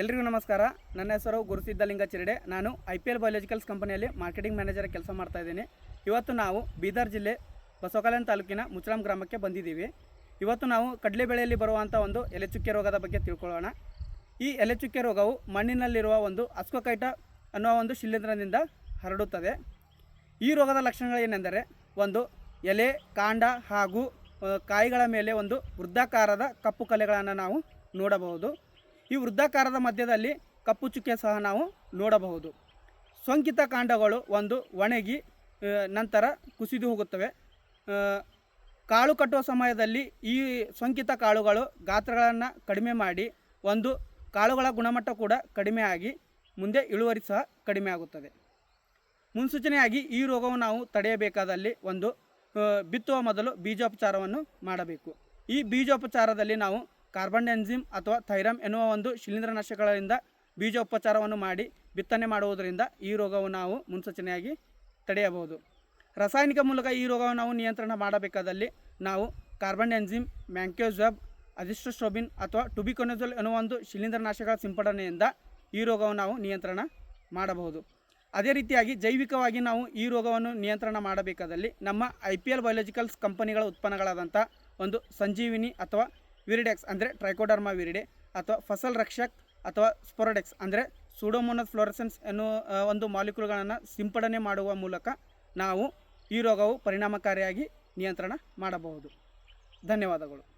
ಎಲ್ರಿಗೂ ನಮಸ್ಕಾರ. ನನ್ನ ಹೆಸರು ಗುರುಸಿದ್ದಲಿಂಗ ಚಿರಡೆ ನಾನು ಐ ಪಿ ಎಲ್ ಬಯೋಲಾಜಿಕಲ್ಸ್ ಕಂಪನಿಯಲ್ಲಿ ಮಾರ್ಕೆಟಿಂಗ್ ಮ್ಯಾನೇಜರ್ ಕೆಲಸ ಮಾಡ್ತಾ ಇದ್ದೀನಿ. ಇವತ್ತು ನಾವು ಬೀದರ್ ಜಿಲ್ಲೆ ಬಸವಕಲ್ಯಾಣ ತಾಲೂಕಿನ ಮುಚ್ಚಳಂ ಗ್ರಾಮಕ್ಕೆ ಬಂದಿದ್ದೀವಿ. ಇವತ್ತು ನಾವು ಕಡಲೆ ಬೆಳೆಯಲ್ಲಿ ಬರುವಂಥ ಒಂದು ಎಲೆಚುಕ್ಕೆ ರೋಗದ ಬಗ್ಗೆ ತಿಳ್ಕೊಳ್ಳೋಣ. ಈ ಎಲೆಚುಕ್ಕೆ ರೋಗವು ಮಣ್ಣಿನಲ್ಲಿರುವ ಒಂದು ಅಸ್ಕೋಕೈಟ ಅನ್ನುವ ಒಂದು ಶಿಲೀಂಧ್ರದಿಂದ ಹರಡುತ್ತದೆ. ಈ ರೋಗದ ಲಕ್ಷಣಗಳು ಏನೆಂದರೆ, ಒಂದು ಎಲೆ, ಕಾಂಡ ಹಾಗೂ ಕಾಯಿಗಳ ಮೇಲೆ ಒಂದು ವೃದ್ಧಾಕಾರದ ಕಪ್ಪು ಕಲೆಗಳನ್ನು ನಾವು ನೋಡಬಹುದು. ಈ ವೃದ್ಧಾಕಾರದ ಮಧ್ಯದಲ್ಲಿ ಕಪ್ಪು ಚುಕ್ಕೆ ಸಹ ನಾವು ನೋಡಬಹುದು. ಸೋಂಕಿತ ಕಾಂಡಗಳು ಒಂದು ಒಣಗಿ ನಂತರ ಕುಸಿದು ಹೋಗುತ್ತವೆ. ಕಾಳು ಕಟ್ಟುವ ಸಮಯದಲ್ಲಿ ಈ ಸೋಂಕಿತ ಕಾಳುಗಳು ಗಾತ್ರಗಳನ್ನು ಕಡಿಮೆ ಮಾಡಿ, ಒಂದು ಕಾಳುಗಳ ಗುಣಮಟ್ಟ ಕೂಡ ಕಡಿಮೆ ಆಗಿ, ಮುಂದೆ ಇಳುವರಿ ಸಹ ಕಡಿಮೆ ಆಗುತ್ತದೆ. ಮುನ್ಸೂಚನೆಯಾಗಿ ಈ ರೋಗವನ್ನು ನಾವು ತಡೆಯಬೇಕಾದಲ್ಲಿ ಒಂದು ಬಿತ್ತುವ ಮೊದಲು ಬೀಜೋಪಚಾರವನ್ನು ಮಾಡಬೇಕು. ಈ ಬೀಜೋಪಚಾರದಲ್ಲಿ ನಾವು ಕಾರ್ಬನ್ ಎನ್ಜಿಮ್ ಅಥವಾ ಥೈರಮ್ ಎನ್ನುವ ಒಂದು ಶಿಲೀಂಧ್ರನಾಶಕಗಳಿಂದ ಬೀಜೋಪಚಾರವನ್ನು ಮಾಡಿ ಬಿತ್ತನೆ ಮಾಡುವುದರಿಂದ ಈ ರೋಗವನ್ನು ನಾವು ಮುನ್ಸೂಚನೆಯಾಗಿ ತಡೆಯಬಹುದು. ರಾಸಾಯನಿಕ ಮೂಲಕ ಈ ರೋಗವನ್ನು ನಾವು ನಿಯಂತ್ರಣ ಮಾಡಬೇಕಾದಲ್ಲಿ ನಾವು ಕಾರ್ಬನ್ ಎನ್ಜಿಮ್ ಮ್ಯಾಂಕ್ಯೋಜಬ್ ಅಜಿಸ್ಟ್ರೋಸ್ಟ್ರೋಬಿನ್ ಅಥವಾ ಟುಬಿಕೊನಜೋಲ್ ಎನ್ನುವ ಒಂದು ಶಿಲೀಂಧ್ರನಾಶಕಗಳ ಸಿಂಪಡಣೆಯಿಂದ ಈ ರೋಗವನ್ನು ನಾವು ನಿಯಂತ್ರಣ ಮಾಡಬಹುದು. ಅದೇ ರೀತಿಯಾಗಿ ಜೈವಿಕವಾಗಿ ನಾವು ಈ ರೋಗವನ್ನು ನಿಯಂತ್ರಣ ಮಾಡಬೇಕಾದಲ್ಲಿ ನಮ್ಮ ಐ ಪಿ ಎಲ್ ಬಯೋಲಾಜಿಕಲ್ಸ್ ಕಂಪನಿಗಳ ಉತ್ಪನ್ನಗಳಾದಂಥ ಒಂದು ಸಂಜೀವಿನಿ ಅಥವಾ ವಿರಿಡೆಕ್ಸ್ ಅಂದರೆ ಟ್ರೈಕೋಡರ್ಮಾ ವಿರಿಡೆ ಅಥವಾ ಫಸಲ್ ರಕ್ಷಕ್ ಅಥವಾ ಸ್ಪೊರಡೆಕ್ಸ್ ಅಂದರೆ ಸೂಡೋಮೋನಸ್ ಫ್ಲೋರೆಸೆನ್ಸ್ ಎನ್ನುವ ಒಂದು ಮಾಲಿಕ್ಯೂಲ್ಗಳನ್ನು ಸಿಂಪಡಣೆ ಮಾಡುವ ಮೂಲಕ ನಾವು ಈ ರೋಗವು ಪರಿಣಾಮಕಾರಿಯಾಗಿ ನಿಯಂತ್ರಣ ಮಾಡಬಹುದು. ಧನ್ಯವಾದಗಳು.